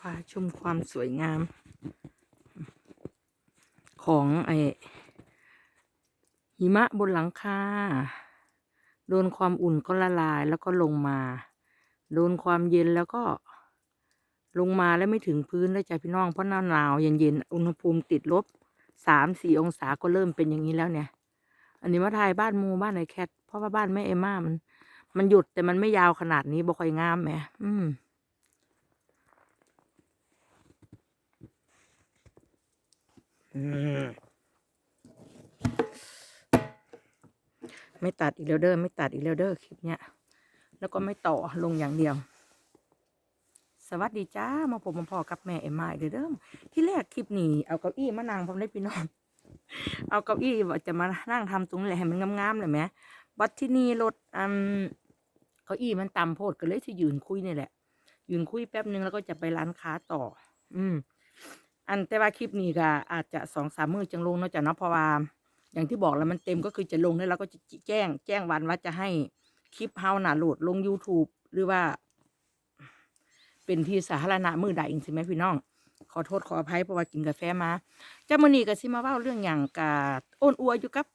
พาชมความสวยงาม ของไอหิมะบนหลังคา โดนความอุ่นก็ละลายแล้วก็ลงมา โดนความเย็นแล้วก็ลงมาแล้วไม่ถึงพื้นแล้วจ้ะพี่น้องเพราะหน้าหนาวเย็นๆอุณหภูมิติดลบสามสี่องศาก็เริ่มเป็นอย่างนี้แล้วเนี่ย อันนี้มาถ่ายบ้านมูบ้านไอแคทเพราะว่าบ้านแม่เอม่ามัน มันหยุดแต่มันไม่ยาวขนาดนี้บ่ค่อยงามแหมอืม อืม ไม่ตัดอีกแล้วเด้อไม่ตัดอีกแล้วเด้อคลิปเนี้ยแล้วก็ไม่ต่อลงอย่างเดียว สวัสดีจ้ามาผมมาพอกับแม่เอ็มมาอีกเด้อเด้อที่แรกคลิปนี้เอาเก้าอี้มานั่งผมได้พี่น้องเอาเก้าอี้จะมานั่งทำตรงนี้แหละให้มันงามๆเลยไหมบัดที่นี่รถอืมเก้าอี้มันต่ำโพดก็เลยที่ยืนคุยนี่แหละยืนคุยแป๊บนึงแล้วก็จะไปร้านค้าต่อ อืม อันแต่ว่าคลิปนี้ก็อาจจะสองสามมือจังลงเนาะจ้ะเนาะเพราะว่าอย่างที่บอกแล้วมันเต็มก็คือจะลงแล้วเราก็จะแจ้ง แจ้งวันว่าจะให้คลิปเฮาน่ะโหลดลง YouTube หรือว่า เป็นที่สาธารณะมือใดเองใช่ไหมพี่น้อง ขอโทษขออภัยเพราะว่ากินกาแฟมาจ้ามือนี้ก็สิมาเว้าเรื่องอย่างกาโอนอวยอยู่กับ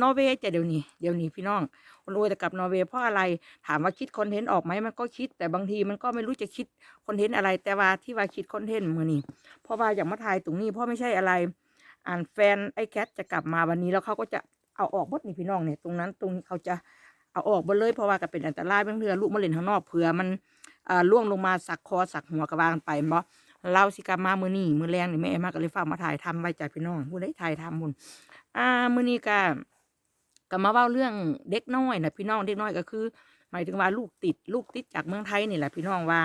นอร์เวย์จะเดี๋ยวนี้เดี๋ยวนี้พี่น้องโอนอวยแต่กับนอร์เวย์เพราะอะไรถามว่าคิดคอนเทนต์ออกไหมมันก็คิด แต่บางทีมันก็ไม่รู้จะคิดคอนเทนต์อะไร แต่ว่าที่ว่าคิดคอนเทนต์มือนี้เพราะว่าอย่างมาถ่ายตรงนี้เพราะไม่ใช่อะไร อ่านแฟนไอ้แคทจะกลับมาวันนี้แล้วเขาก็จะเอาออกหมดนี่พี่น้องเนี่ยตรงนั้นตรงนี้เขาจะเอาออกหมดเลยเพราะว่าก็เป็นอันตรายบางเทือลูกมาเล่นข้างนอกเผื่อมันล่วงลงมาสักคอสักหัวกระวางไปเนาะเราสิกลับมามือนี้มือแรงนี่แม่มาก็เลยฝากมาถ่ายทำไว้จากพี่น้องผู้ใดถ่ายทำบุญอ่ามือนี้ก็ ก็มาเว้าเรื่องเด็กน้อยนะพี่น้องเด็กน้อยก็คือ หมายถึงว่าลูกติดลูกติดจากเมืองไทยนี่แหละพี่น้องว่า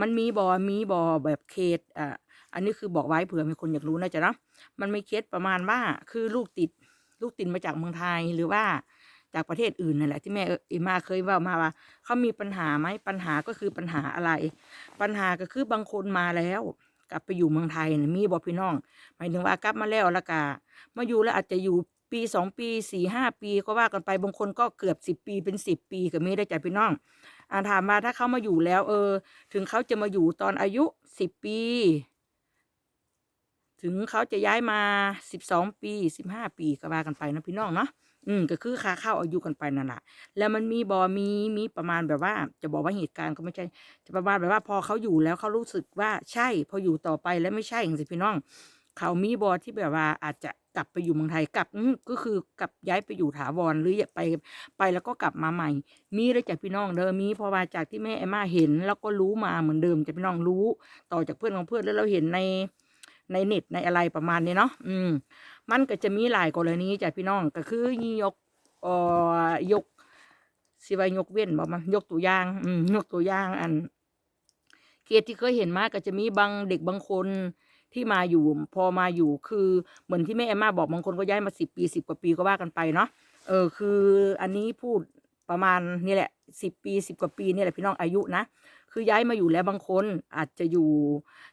มันมีบอมีบอแบบเขตอ่าอันนี้คือบอกไว้เผื่อมีคนอยากรู้นะจ๊ะเนาะมันไม่เคสประมาณว่าคือลูกติดลูกติดมาจากเมืองไทยหรือว่าจากประเทศอื่นนั่นแหละที่แม่เอมาเคยว่ามาว่าเขามีปัญหาไหมปัญหาก็คือปัญหาอะไร ปัญหาก็คือบางคนมาแล้ว กลับไปอยู่เมืองไทยน่ะมีบอกพี่น้อง หมายถึงว่ากลับมาแล้วล้วก็มาอยู่แล้วอาจจะอยู่ ปีสองปีสี่ห้าปีก็ว่ากันไปบางคนก็เกือบสิบปีเป็นสิบปีก็มีได้จ้ะพี่น้องอ่าถามมาถ้าเขามาอยู่แล้ว เออ ถึงเขาจะมาอยู่ตอนอายุสิบปี ถึงเขาจะย้ายมาสิบสองปีสิบห้าปีก็ว่ากันไปนะพี่น้องเนาะอืมก็คือค่าเข้าอายุกันไปนั่นแหละแล้วมันมีบอมีมีประมาณแบบว่า จะบอกว่าเหตุการณ์ก็ไม่ใช่ จะประมาณแบบว่าพอเขาอยู่แล้วเขารู้สึกว่าใช่ พออยู่ต่อไปแล้วไม่ใช่อย่างสิพี่น้อง เขามีบอที่แบบว่าอาจจะ กลับไปอยู่เมืองไทยกลับก็คือกลับย้ายไปอยู่ถาวรหรือไปไปแล้วก็กลับมาใหม่ มีเลยจากพี่น้องเดิมมีพราะว่าจากที่แม่เอมมาเห็น แล้วก็รู้มาเหมือนเดิมจากพี่น้องรู้ ต่อจากเพื่อนของเพื่อนแล้วเราเห็นในในเน็ตในอะไรประมาณนี้เนาะอืม มันก็จะมีหลายกรณีจากพี่น้องก็คือยกเอ่อยกสิวายกเว้นบอกมันยกตัวอย่าง อืมยกตัวอย่างอันเคสที่เคยเห็นมากก็จะมีบางเด็กบางคน ที่มาอยู่พอมาอยู่คือเหมือนที่แม่แอมมาบอกบางคนก็ย้ายมาสิบปีสิบกว่าปีก็ว่ากันไปเนาะเออคืออันนี้พูดประมาณนี่แหละสิบปีสิบกว่าปีนี่แหละพี่น้องอายุนะคือย้ายมาอยู่แล้วบางคนอาจจะอยู่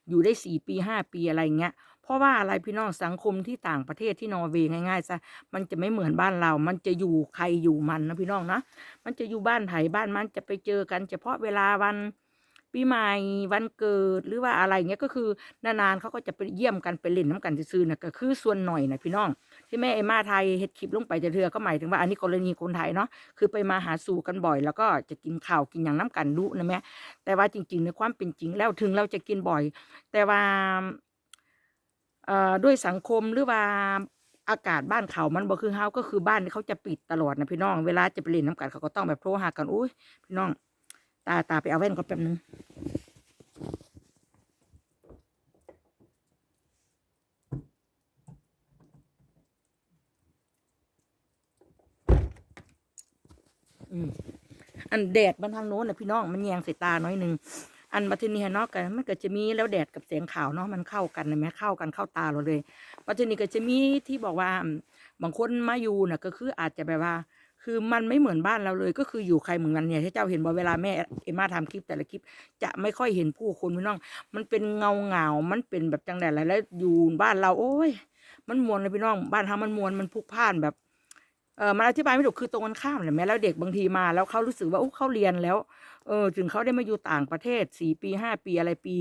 อยู่ได้สี่ปีห้าปีอะไรเงี้ยเพราะว่าอะไรพี่น้องสังคมที่ต่างประเทศที่นอร์เวย์ง่ายๆซะมันจะไม่เหมือนบ้านเรา มันจะอยู่ใครอยู่มันนะพี่น้องนะมันจะอยู่บ้านไผ่บ้านมันจะไปเจอกัน เฉพาะเวลาวัน ปีใหม่วันเกิดหรือว่าอะไรเงี้ยก็คือนานๆเขาก็จะไปเยี่ยมกันไปเล่นน้ำกันซื่อๆนะก็คือส่วนหน่อยนะพี่น้อง ที่แม่เอมมาไทยเฮ็ดคลิปลงไปจะเทือก็หมายถึงว่าอันนี้กรณีคนไทยเนาะคือไปมาหาสู่กันบ่อย แล้วก็จะกินข้าวกินอย่างน้ำกันรู้นะแม่แต่ว่าจริงๆในความเป็นจริงแล้วถึงเราจะกินบ่อย แต่ว่าด้วยสังคมหรือว่าอากาศบ้านเขามันบ่คือเฮาก็คือบ้านเขาจะปิดตลอดนะพี่น้อง เวลาจะไปเล่นน้ำกันเขาก็ต้องแบบโทรหากันอุ้ยพี่น้อง ตาตาไปเอาแว่นก่อนแป๊บนึงอันแดดมันทางโน้นนะพี่น้องมันแยงใส่ตาน้อยหนึ่งอันบัตเนียเนาะกันมันก็จะมีแล้วแดดกับแสงขาวเนาะมันเข้ากันนะแม่เข้ากันเข้าตาเราเลยบัตนี้ก็จะมีที่บอกว่าบางคนมาอยู่น่ะก็คืออาจจะแบบว่า คือมันไม่เหมือนบ้านเราเลย ก็คืออยู่ใครเหมือนกันเนี่ยที่เจ้าเห็นบ่เวลาแม่เอมมาทำคลิปแต่ละคลิป จะไม่ค่อยเห็นผู้คนพี่น้อง มันเป็นเงาเงามันเป็นแบบจังแดดอะไรแล้วอยู่บ้านเราโอ้ย มันมวนเลยพี่น้อง บ้านทามันมวนมันพุกพ่านแบบเออมันอธิบายไม่ถูกคือตรงกันข้ามเลยแม้แล้วเด็กบางทีมาแล้วเขารู้สึกว่าโอ้เขาเรียนแล้วเออถึงเขาได้มาอยู่ต่างประเทศสี่ปีห้าปีอะไรปี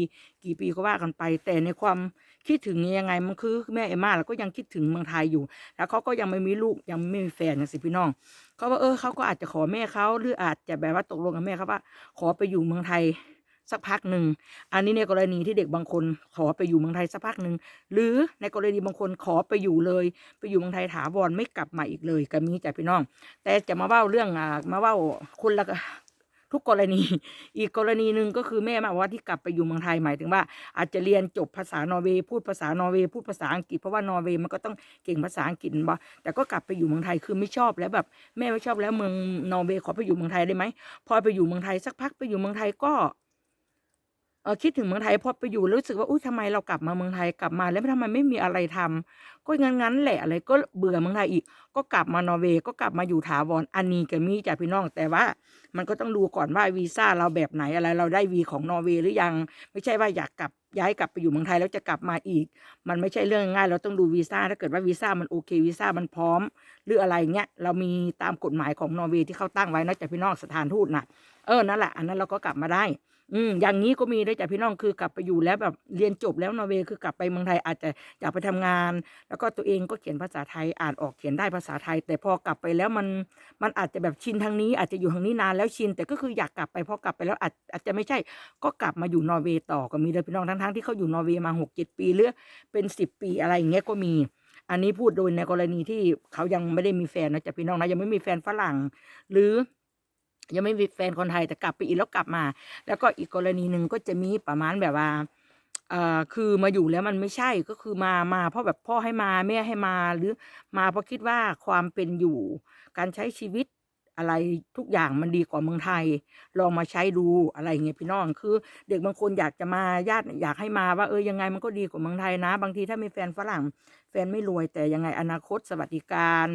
กี่ปีก็ว่ากันไป แต่ในความ คิดถึงยังไงมันคือแม่เอมาแล้วก็ยังคิดถึงเมืองไทยอยู่ แล้วเขาก็ยังไม่มีลูกยังไม่มีแฟนนะสิพี่น้องเขาว่าเออเขาก็อาจจะขอแม่เขาหรืออาจจะแบบว่าตกลงกับแม่เขาว่า ขอไปอยู่เมืองไทยสักพักหนึ่ง อันนี้ในกรณีที่เด็กบางคนขอไปอยู่เมืองไทยสักพักหนึ่ง หรือในกรณีบางคนขอไปอยู่เลย ไปอยู่เมืองไทยถาวรไม่กลับมาอีกเลยก็มีจ้ะพี่น้อง แต่จะมาเว้าเรื่องอ่ามาเว้าคนละ ทุกกรณี อีกกรณีหนึ่งก็คือแม่มาว่าที่กลับไปอยู่เมืองไทยหมายถึงว่า อาจจะเรียนจบภาษานอร์เวย์พูดภาษานอร์เวย์พูดภาษาอังกฤษเพราะว่านอร์เวย์มันก็ต้องเก่งภาษาอังกฤษบ่แต่ก็กลับไปอยู่เมืองไทยคือไม่ชอบแล้วแบบแม่ไม่ชอบแล้วเมืองนอร์เวย์ขอไปอยู่เมืองไทยได้ไหมพอไปอยู่เมืองไทยสักพักไปอยู่เมืองไทยก็ เออคิดถึงเมืองไทยพอไปอยู่รู้สึกว่าอุ้ยทำไมเรากลับมาเมืองไทยกลับมาแล้วทำไมไม่มีอะไรทำก็งั้นงั้นแหละอะไรก็เบื่อเมืองไทยอีก ก็กลับมานอร์เวย์ก็กลับมาอยู่ถาวรอันนี้ก็มีจ้ะพี่น้องแต่ว่า มันก็ต้องดูก่อนว่าวีซ่าเราแบบไหนอะไร เราได้วีของนอร์เวย์หรือยัง ไม่ใช่ว่าอยากกลับย้ายกลับไปอยู่เมืองไทยแล้วจะกลับมาอีก มันไม่ใช่เรื่องง่าย เราต้องดูวีซ่าถ้าเกิดว่าวีซ่ามันโอเควีซ่ามันพร้อม หรืออะไรเงี้ยเรามีตามกฎหมายของนอร์เวย์ที่เขาตั้งไว้นะจ้ะพี่น้องสถานทูตน่ะเออนั่นแหละอันนั้นเราก็กลับมาได้ อืมอย่างนี้ก็มีได้จากพี่น้องคือกลับไปอยู่แล้วแบบเรียนจบแล้วนอร์เวย์คือกลับไปเมืองไทยอาจจะอยากไปทำงาน แล้วก็ตัวเองก็เขียนภาษาไทยอ่านออกเขียนได้ภาษาไทย แต่พอกลับไปแล้วมันมันอาจจะแบบชินทางนี้ อาจจะอยู่ทางนี้นานแล้วชิน แต่ก็คืออยากกลับไปพอกลับไปแล้วอาจอาจจะไม่ใช่ ก็กลับมาอยู่นอร์เวย์ต่อก็มีเลยพี่น้องทั้งๆที่เขาอยู่นอร์เวย์มาหกเจ็ดปีหรือเป็นสิบปีอะไรอย่างเงี้ยก็มี อันนี้พูดโดยในกรณีที่เขายังไม่ได้มีแฟนนะจ๊ะพี่น้องนะยังไม่มีแฟนฝรั่ง หรือ ยังไม่มีแฟนคนไทยแต่กลับไปอีกแล้วกลับมา แล้วก็อีกกรณีหนึ่งก็จะมีประมาณแบบว่าเอ่อคือมาอยู่แล้วมันไม่ใช่ก็คือมามาเพราะแบบพ่อให้มาแม่ให้มาหรือมาเพราะคิดว่าความเป็นอยู่ การใช้ชีวิตอะไรทุกอย่างมันดีกว่าเมืองไทย ลองมาใช้ดูอะไรอย่างเงี้ยพี่น้องคือ เด็กบางคนอยากจะมาญาติอยากให้มาว่าเออยังไงมันก็ดีกว่าเมืองไทยนะ บางทีถ้ามีแฟนฝรั่ง แฟนไม่รวยแต่ยังไงอนาคตสวัสดิการ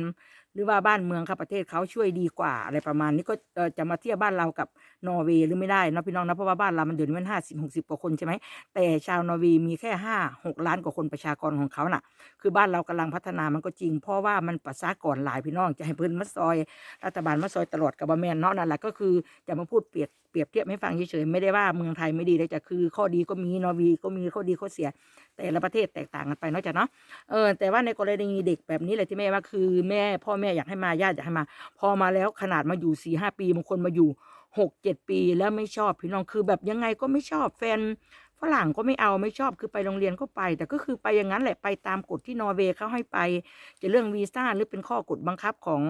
รือว่าบ้านเมืองครับประเทศเขาช่วยดีกว่าอะไรประมาณนี้ก็จะมาเทียบบ้านเรากับนอร์เวย์หรือไม่ได้นะพี่น้องนะเพราะว่าบ้านเรามันเดือนมันห้าสิบหกสิบกว่าคนใช่ไหมแต่ชาวนอร์เวย์มีแค่ห้าหกล้านกว่าคนประชากรของเขาน่ะ คือบ้านเรากำลังพัฒนามันก็จริง เพราะว่ามันประชากรหลายพี่น้องจะให้เพิ่นมาซอย รัฐบาลมาซอยตลอดกับบะแมนเนาะนั่นแหละก็คือจะมาพูดเปรียบเปรียบเทียบให้ฟังเฉยๆไม่ได้ว่าเมืองไทยไม่ดีเลยจะคือข้อดีก็มีนอร์วย์ก็มีข้อดีข้อเสีย แต่ละประเทศแตกต่างกันไปเนาะจ้ะเนาะเออแต่ว่าในกรณีเด็กแบบนี้แหละที่แม่ว่าคือแม่พ่อแม่อยากให้มาญาติอยากให้มา พอมาแล้วขนาดมาอยู่สี่ห้าปีบางคนมาอยู่หกเจ็ดปีแล้วไม่ชอบพี่น้องคือแบบยังไงก็ไม่ชอบแฟนฝรั่งก็ไม่เอาไม่ชอบคือไปโรงเรียนก็ไป แต่ก็คือไปอย่างนั้นแหละไปตามกฎที่นอร์เวย์เขาให้ไป จะเรื่องวีซ่าหรือเป็นข้อกฎบังคับของ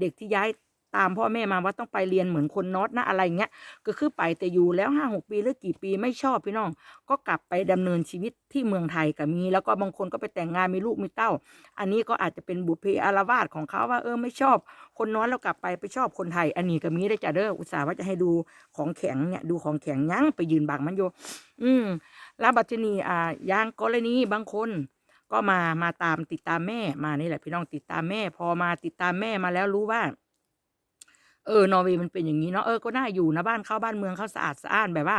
เด็กที่ย้าย ตามพ่อแม่มาว่าต้องไปเรียนเหมือนคนนอตนะอะไรเงี้ยก็คือไปแต่อยู่แล้วห้าหกปีหรือกี่ปีไม่ชอบพี่น้อง ก็กลับไปดำเนินชีวิตที่เมืองไทยก็มี แล้วก็บางคนก็ไปแต่งงานมีลูกมีเต้า อันนี้ก็อาจจะเป็นบุพเพอารวาสของเขาว่าเออไม่ชอบ คนนอยแล้วกลับไปไปชอบคนไทย อันนี้ก็มีได้จ้ะเด้ออุตส่าห์ว่าจะให้ดูของแข็งเนี่ยดูของแข็งยั้งไปยืนบังมันอยู่อืมแล้วบัตรนีอ่าอย่างกรณีบางคนก็มามาตามติดตามแม่มานี่แหละพี่น้องติดตามแม่ พอมาติดตามแม่มาแล้วรู้ว่า เออนอร์เวย์มันเป็นอย่างนี้เนาะเออก็น่าอยู่นะบ้านเข้าบ้านเมืองเขาสะอาดสะอ้านแบบว่า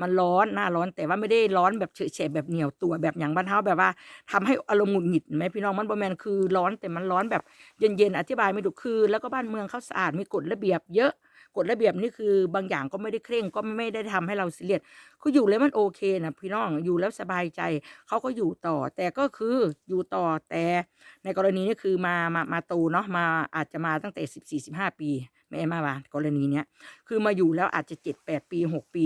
มันร้อนหน้าร้อนแต่ว่าไม่ได้ร้อนแบบเฉยๆแบบเหนียวตัวแบบอย่างบ้านเฮาแบบว่าทำให้อารมณ์หงุดหงิดไหมพี่น้องมันบอแมนคือร้อนแต่มันร้อนแบบเย็นๆอธิบายไม่ถูกคือ แล้วก็บ้านเมืองเขาสะอาดมีกฎระเบียบเยอะ กฎระเบียบนี่คือบางอย่างก็ไม่ได้เคร่งก็ไม่ได้ทำให้เราเรียสคืออยู่แล้วมันโอเคนะพี่น้องอยู่แล้วสบายใจเขาก็อยู่ต่อ แต่ก็คืออยู่ต่อแต่ในกรณีนี้คือมามามาโตเนาะมาอาจจะมาตั้งแต่สิบสี่สิบห้าปีไม่มาว่ากรณีเนี้ยคือมาอยู่แล้วอาจจะเจ็ดแปดปีหกปี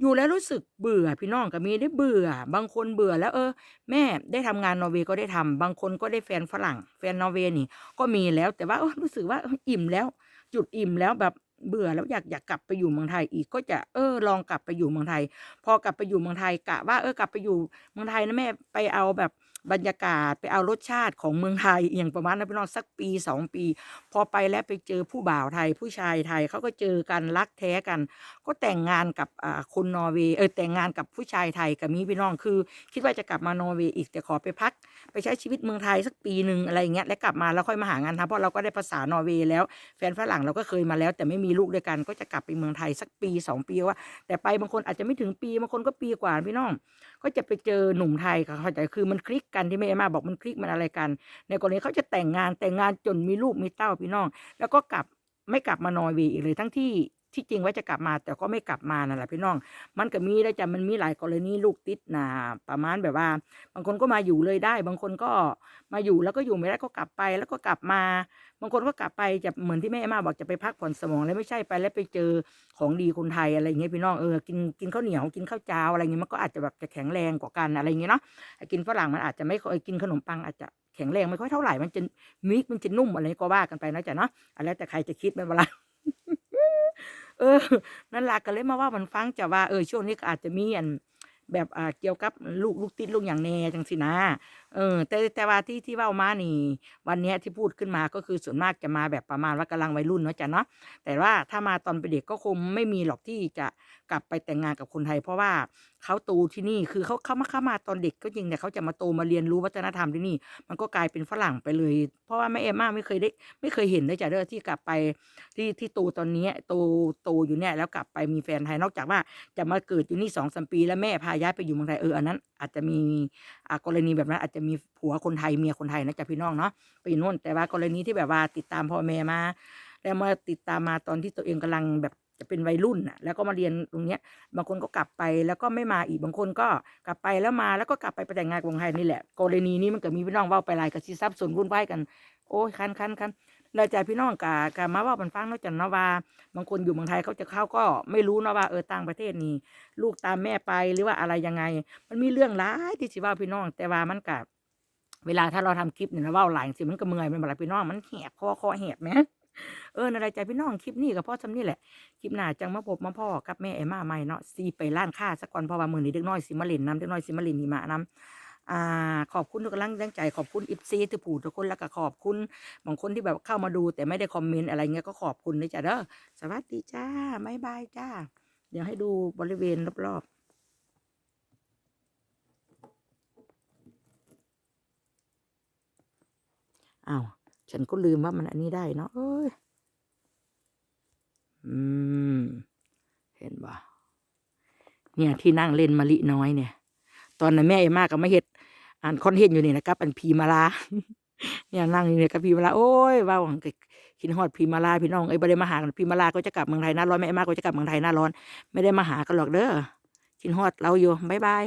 อยู่แล้วรู้สึกเบื่อพี่น้องก็มีได้เบื่อ บางคนเบื่อแล้วเออ แม่ได้ทำงานนอร์เวย์ก็ได้ทำบางคนก็ได้แฟนฝรั่ง แฟนนอร์เวย์นี่ก็มีแล้วแต่ว่าออรู้สึกว่าอออิ่มแล้ว จุดอิ่มแล้วแบบ เบื่อแล้วอยากอยากกลับไปอยู่เมืองไทยอีกก็จะเออลองกลับไปอยู่เมืองไทย พอกลับไปอยู่เมืองไทยกะว่าเออกลับไปอยู่เมืองไทยนะแม่ไปเอาแบบบรรยากาศไปเอารสชาติของเมืองไทยอย่างประมาณนั้นพี่น้องสักปีสองปี พอไปแล้วไปเจอผู้บ่าวไทย ผู้ชายไทยเขาก็เจอกันรักแท้กัน ก็แต่งงานกับคนนอร์เวย์เออแต่งงานกับผู้ชายไทยกับมีพี่น้องคือ คิดว่าจะกลับมานอร์เวย์อีกแต่ขอไปพัก ไปใช้ชีวิตเมืองไทยสักปีหนึ่งอะไรอย่างเงี้ยแล้วกลับมาแล้วค่อยมาหางานทำเพราะเราก็ได้ภาษานอร์เวย์แล้วแฟนฝรั่งเราก็เคยมาแล้ว แต่ไม่มีลูกด้วยกันก็จะกลับไปเมืองไทยสักปีสองปีว่า แต่ไปบางคนอาจจะไม่ถึงปีบางคนก็ปีกว่าพี่น้อง ก็จะไปเจอหนุ่มไทยค่ะเข้าใจคือมันคลิกกันที่แม่มาบอกมันคลิกมันอะไรกัน ในกรณีเขาจะแต่งงานแต่งงานจนมีลูกมีเต้าพี่น้อง แล้วก็กลับไม่กลับมานอร์เวย์อีกเลยทั้งที่ ที่จริงว่าจะกลับมาแต่ก็ไม่กลับมานั่นแหละพี่น้อง มันก็มีได้วจ้ะมันมีหลายกรณีลูกติดนะประมาณแบบว่า บางคนก็มาอยู่เลยได้ บางคนก็มาอยู่แล้วก็อยู่ไม่ได้ก็กลับไป แล้วก็กลับมา บางคนก็กลับไปจะเหมือนที่แม่มาบอกจะไปพักผ่อนสมองแล้วไม่ใช่ไปแล้วไปเจอของดีคนไทยอะไรอย่างเงี้ยพี่น้องเออกินกินข้าวเหนียวกินข้าวเจ้าอะไรเงี้ยมันก็อาจจะแบบจะแข็งแรงกว่ากันอะไรเงี้ยเนาะกินฝรั่งมันอาจจะไม่ค่อยกินขนมปังอาจจะแข็งแรงไม่ค่อยเท่าไหร่มันจะมิกมันจะนุ่มอะไรก็ว่ากันไปนะจ๊ะเนาะอันแล้วแต่ใครจะคิดไม่เป็นไร เออ นั่นล่ะก็เลยมาว่ามันฟังจะว่าเออช่วงนี้ก็อาจจะมีอัน แบบอ่าเกี่ยวกับลูกลูกติดลูกอย่างแน่จังสินะเออแต่แต่ว่าที่ที่เว่ามานี่ วันเนี้ยที่พูดขึ้นมาก็คือส่วนมากจะมาแบบประมาณว่ากำลังวัยรุ่นเนาะจ้ะเนาะแต่ว่าถ้ามาตอนเป็นเด็กก็คงไม่มีหรอกที่จะกลับไปแต่งงานกับคนไทย เพราะว่าเขาโตที่นี่คือเขาเขามาเข้ามาตอนเด็กก็จริงแต่เขาจะมาโตมาเรียนรู้วัฒนธรรมที่นี่ มันก็กลายเป็นฝรั่งไปเลย เพราะว่าแม่เอมมาไม่เคยได้ ไม่เคยเห็นเลยจ้ะเด้อที่กลับไปที่ที่โตตอนเนี้ยโตโตอยู่เนี่ยแล้วกลับไปมีแฟนไทยนอกจากว่าจะมาเกิดอยู่นี่สองสามปีแล้วแม่พาย้ายไปอยู่เมืองไทยเอออันนั้น อาจจะมีกรณีแบบนั้น อาจจะมีผัวคนไทยเมียคนไทยนะจ๊ะพี่น้องเนาะไปอยู่น่น แต่ว่ากรณีที่แบบว่าติดตามพ่อแม่มา แล้วมาติดตามมาตอนที่ตัวเองกำลังแบบจะเป็นวัยรุ่นน่ะแล้วก็มาเรียนตรงเนี้ยบางคนก็กลับไปแล้วก็ไม่มาอีกบางคนก็กลับไปแล้วมาแล้วก็กลับไปไปแต่งงานกับคนไทยนี่แหละกรณีนี้มันก็มีพี่น้องเว่าไปลายกับซีซับส่วนวุ่นวายกันโอ้ยคันคันคัน แล้วใจพี่น้องกากามาว่ามันฟังนาะจันเนาวาบางคนอยู่เมืองไทยเขาจะเข้าก็ไม่รู้นาะว่าเออต่างประเทศนี่ ลูกตามแม่ไปหรือว่าอะไรยังไง มันมีเรื่องหลายที่สิว่าพี่น้อง แต่ว่ามันกับเวลาถ้าเราทำคลิปเนี่ยนะว่าหลายสิมันก็เมื่อยมันบาพี่น้องมันแหบคอคอแหบไหมเอออะไรใจพี่น้องคลิปนี้ก็เพราะทำนี่แหละ คลิปหน้าจังมาพบมาพ่อกับแม่ไอ้มาใหม่เนาะซีไปร้านค้าสักก่อนพราะว่ามือนี้เด็กน้อยสิมาเล่นน้ำเด็กน้อยสิมาเล่นหิมะน้ำ อ่าขอบคุณทุกกำลังแรงใจขอบคุณอิฟซีทุกผู้ทุกคนแล้วก็ขอบคุณบางคนที่แบบเข้ามาดู แต่ไม่ได้คอมเมนต์อะไรเงี้ยก็ขอบคุณด้วยจ้ะเด้อสวัสดีจ้าบ๊ายบายจ้า เดี๋ยวให้ดูบริเวณรอบๆอ้าวฉันก็ลืมว่ามันอันนี้ได้เนาะเอ้ย อืม เห็นบ่เนี่ยที่นั่งเล่นมะลิน้อยเนี่ย ตอนนั้นแม่เอมากก็มาเฮ็ด อ่านคอนเทนต์อยู่นี่นะครับอันพีมาลาเนี่ยนั่งอยู่เนี่ยกับพีมาลาโอ้ยว่าวังกินฮอดพีมาลาพี่น้องไอ้บริมาหากพีมาลาก็จะกลับเมืองไทยหน้าร้อนแม่มากก็จะกลับเมืองไทยหน้าร้อน ไม่ได้มาหากันหรอกเด้อกินฮอดเราอยู่บ๊ายบาย